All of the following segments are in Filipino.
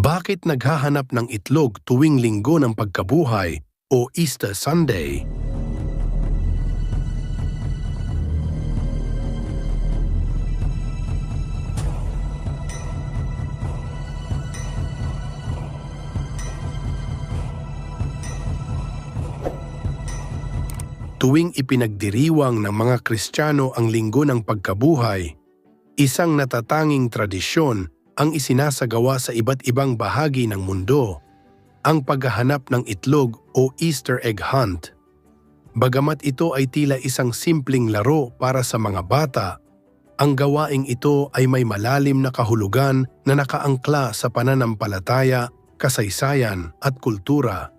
Bakit naghahanap ng itlog tuwing linggo ng pagkabuhay o Easter Sunday? Tuwing ipinagdiriwang ng mga Kristiyano ang linggo ng pagkabuhay, isang natatanging tradisyon ang isinasagawa sa iba't ibang bahagi ng mundo, ang paghahanap ng itlog o Easter egg hunt. Bagamat ito ay tila isang simpleng laro para sa mga bata, ang gawaing ito ay may malalim na kahulugan na nakaangkla sa pananampalataya, kasaysayan at kultura.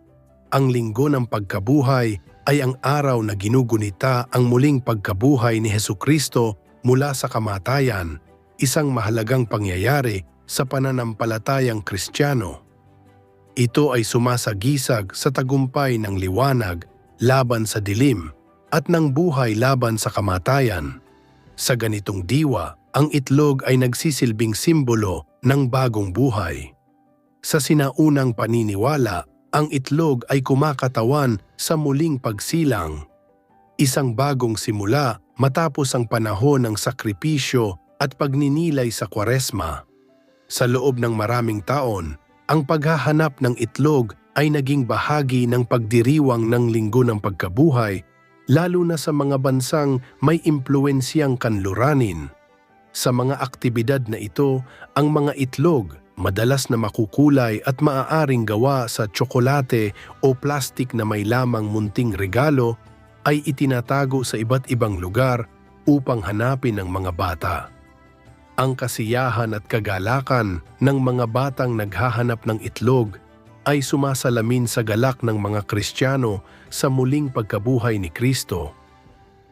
Ang linggo ng pagkabuhay ay ang araw na ginugunita ang muling pagkabuhay ni Heso Kristo mula sa kamatayan, isang mahalagang pangyayari sa pananampalatayang Kristiyano. Ito ay sumasagisag sa tagumpay ng liwanag laban sa dilim at ng buhay laban sa kamatayan. Sa ganitong diwa, ang itlog ay nagsisilbing simbolo ng bagong buhay. Sa sinaunang paniniwala, ang itlog ay kumakatawan sa muling pagsilang. Isang bagong simula matapos ang panahon ng sakripisyo at pagninilay sa kwaresma. Sa loob ng maraming taon, ang paghahanap ng itlog ay naging bahagi ng pagdiriwang ng linggo ng pagkabuhay, lalo na sa mga bansang may impluensyang kanluranin. Sa mga aktibidad na ito, ang mga itlog madalas na makukulay at maaaring gawa sa tsokolate o plastik na may lamang munting regalo ay itinatago sa iba't ibang lugar upang hanapin ng mga bata. Ang kasiyahan at kagalakan ng mga batang naghahanap ng itlog ay sumasalamin sa galak ng mga Kristiyano sa muling pagkabuhay ni Kristo.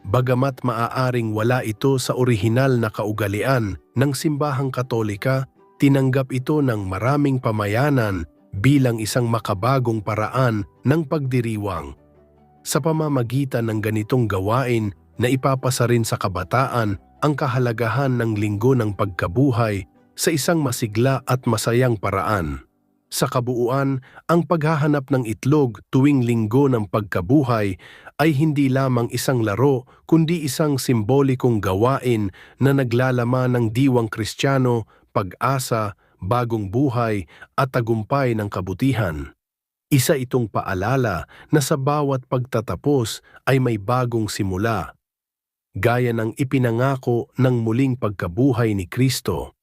Bagamat maaaring wala ito sa orihinal na kaugalian ng simbahang katolika, tinanggap ito ng maraming pamayanan bilang isang makabagong paraan ng pagdiriwang. Sa pamamagitan ng ganitong gawain na ipapasa rin sa kabataan ang kahalagahan ng linggo ng pagkabuhay sa isang masigla at masayang paraan. Sa kabuuan, ang paghahanap ng itlog tuwing linggo ng pagkabuhay ay hindi lamang isang laro kundi isang simbolikong gawain na naglalaman ng diwang kristyano, pag-asa, bagong buhay at tagumpay ng kabutihan. Isa itong paalala na sa bawat pagtatapos ay may bagong simula, gaya ng ipinangako ng muling pagkabuhay ni Kristo.